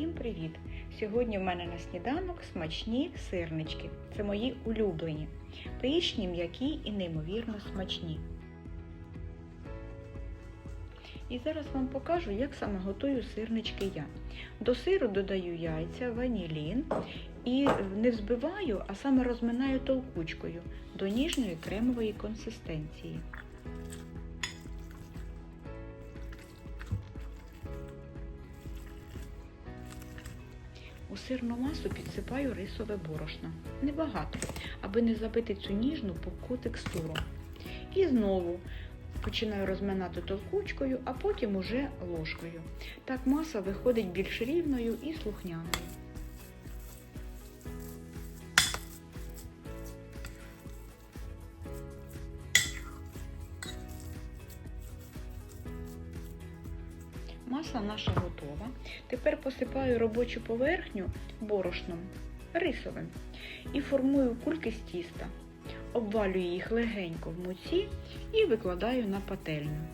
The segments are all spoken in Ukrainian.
Всім привіт! Сьогодні в мене на сніданок смачні сирнички. Це мої улюблені. Пишні, м'які і неймовірно смачні. І зараз вам покажу, як саме готую сирнички я. До сиру додаю яйця, ванілін і не взбиваю, а саме розминаю толкучкою до ніжної кремової консистенції. У сирну масу підсипаю рисове борошно. Небагато, аби не забити цю ніжну пухку текстуру. І знову починаю розминати толкучкою, а потім уже ложкою. Так маса виходить більш рівною і слухняною. Маса наша готова. Тепер посипаю робочу поверхню борошном рисовим і формую кульки з тіста. Обвалюю їх легенько в муці і викладаю на пательню.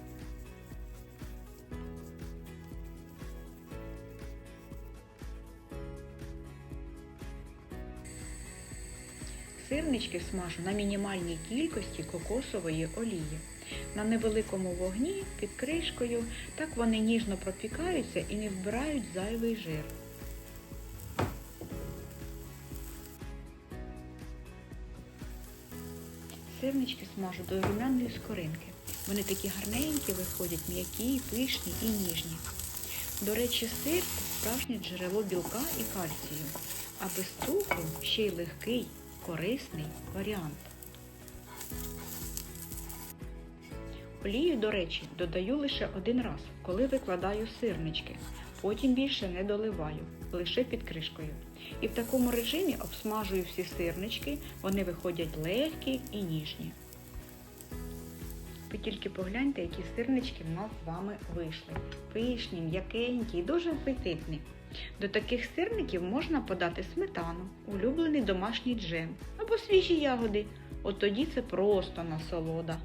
Сирнички смажу на мінімальній кількості кокосової олії. На невеликому вогні під кришкою, так вони ніжно пропікаються і не вбирають зайвий жир. Сирнички смажу до румяної скоринки. Вони такі гарненькі виходять, м'які, пишні і ніжні. До речі, сир це справжнє джерело білка і кальцію, а без цукру ще й легкий, корисний варіант. Олію, до речі, додаю лише один раз, коли викладаю сирнички. Потім більше не доливаю, лише під кришкою. І в такому режимі обсмажую всі сирнички, вони виходять легкі і ніжні. Ви тільки погляньте, які сирнички в нас з вами вийшли. Пишні, м'якенькі і дуже апетитні. До таких сирників можна подати сметану, улюблений домашній джем або свіжі ягоди. От тоді це просто насолода.